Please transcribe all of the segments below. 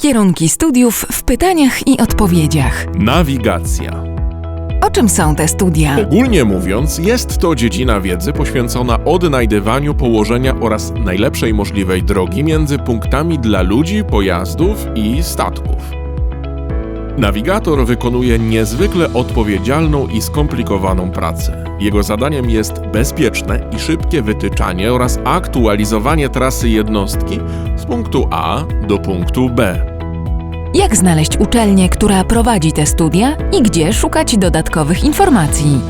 Kierunki studiów w pytaniach i odpowiedziach. Nawigacja. O czym są te studia? Ogólnie mówiąc, jest to dziedzina wiedzy poświęcona odnajdywaniu położenia oraz najlepszej możliwej drogi między punktami dla ludzi, pojazdów i statków. Nawigator wykonuje niezwykle odpowiedzialną i skomplikowaną pracę. Jego zadaniem jest bezpieczne i szybkie wytyczanie oraz aktualizowanie trasy jednostki punktu A do punktu B. Jak znaleźć uczelnię, która prowadzi te studia i gdzie szukać dodatkowych informacji?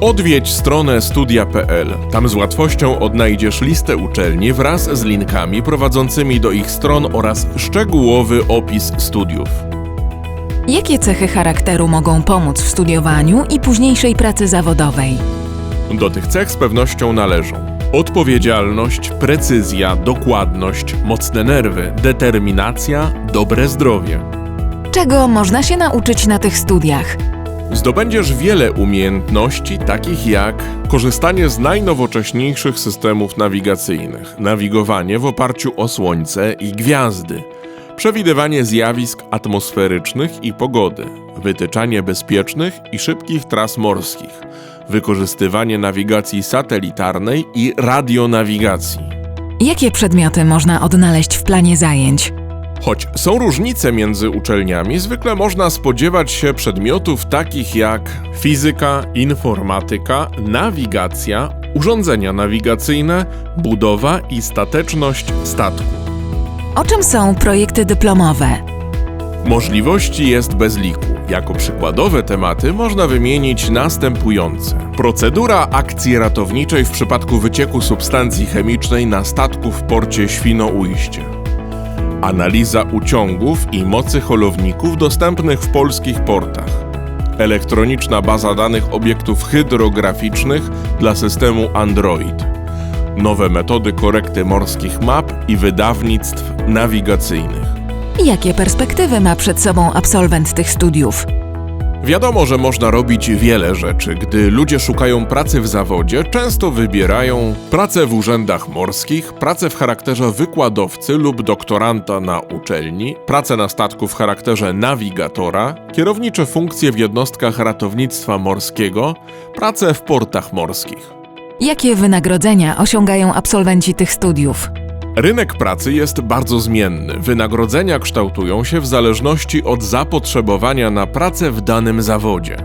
Odwiedź stronę studia.pl. Tam z łatwością odnajdziesz listę uczelni wraz z linkami prowadzącymi do ich stron oraz szczegółowy opis studiów. Jakie cechy charakteru mogą pomóc w studiowaniu i późniejszej pracy zawodowej? Do tych cech z pewnością należą odpowiedzialność, precyzja, dokładność, mocne nerwy, determinacja, dobre zdrowie. Czego można się nauczyć na tych studiach? Zdobędziesz wiele umiejętności, takich jak korzystanie z najnowocześniejszych systemów nawigacyjnych, nawigowanie w oparciu o Słońce i gwiazdy, przewidywanie zjawisk atmosferycznych i pogody, wytyczanie bezpiecznych i szybkich tras morskich, wykorzystywanie nawigacji satelitarnej i radionawigacji. Jakie przedmioty można odnaleźć w planie zajęć? Choć są różnice między uczelniami, zwykle można spodziewać się przedmiotów takich jak fizyka, informatyka, nawigacja, urządzenia nawigacyjne, budowa i stateczność statku. O czym są projekty dyplomowe? Możliwości jest bez liku. Jako przykładowe tematy można wymienić następujące: procedura akcji ratowniczej w przypadku wycieku substancji chemicznej na statku w porcie Świnoujście. Analiza uciągów i mocy holowników dostępnych w polskich portach. Elektroniczna baza danych obiektów hydrograficznych dla systemu Android. Nowe metody korekty morskich map i wydawnictw nawigacyjnych. Jakie perspektywy ma przed sobą absolwent tych studiów? Wiadomo, że można robić wiele rzeczy. Gdy ludzie szukają pracy w zawodzie, często wybierają pracę w urzędach morskich, pracę w charakterze wykładowcy lub doktoranta na uczelni, pracę na statku w charakterze nawigatora, kierownicze funkcje w jednostkach ratownictwa morskiego, pracę w portach morskich. Jakie wynagrodzenia osiągają absolwenci tych studiów? Rynek pracy jest bardzo zmienny. Wynagrodzenia kształtują się w zależności od zapotrzebowania na pracę w danym zawodzie.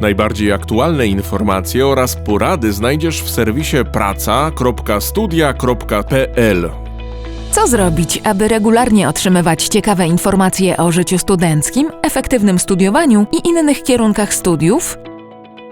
Najbardziej aktualne informacje oraz porady znajdziesz w serwisie praca.studia.pl. Co zrobić, aby regularnie otrzymywać ciekawe informacje o życiu studenckim, efektywnym studiowaniu i innych kierunkach studiów?